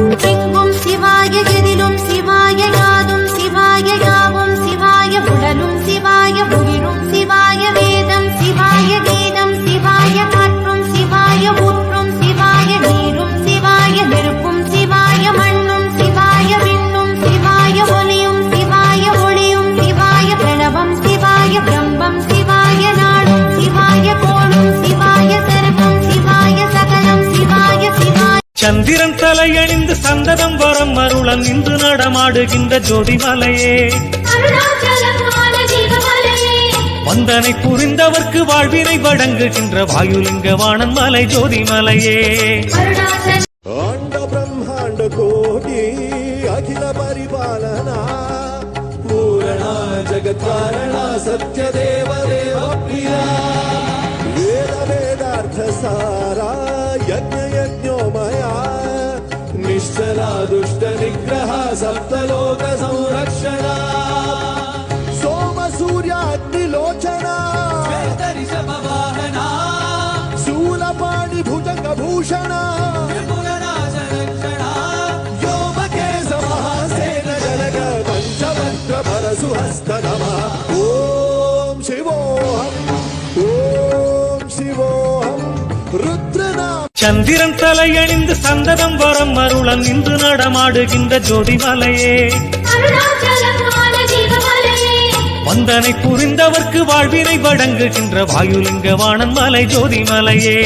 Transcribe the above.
எங்கும் சிவாய எதிலும் சந்திரன் தலையணிந்து சந்தனம் வரம் மருளன் நின்று நடமாடுகின்ற ஜோதிமலையே. வந்தனை புரிந்தவர்க்கு வாழ்வினை வழங்குகின்ற வாயுலிங்க வாணன் மலை ஜோதிமலையே. ஆண்ட பிரம்மாண்ட கோடி அகில பரிபாலனா பூரணா ஜகத்காரணா சத்யதேவ தேவ வேத வேதார்த்த சாரா सप्तलोक संरक्षण सोम सूर्याग्निलोचना भूषण शूलपाणि भुजङ्गभूषणा सुहस्तनमः ॐ शिवोऽहम् ॐ शिवोऽहम् சந்திரன் தலையணிந்து சந்ததம் வரம் அருளன் நின்று நடமாடுகின்ற ஜோதிமலையே. வந்தனை புரிந்தவர்க்கு வாழ்வினை வழங்குகின்ற வாயுலிங்க வாணன் மலை ஜோதிமலையே.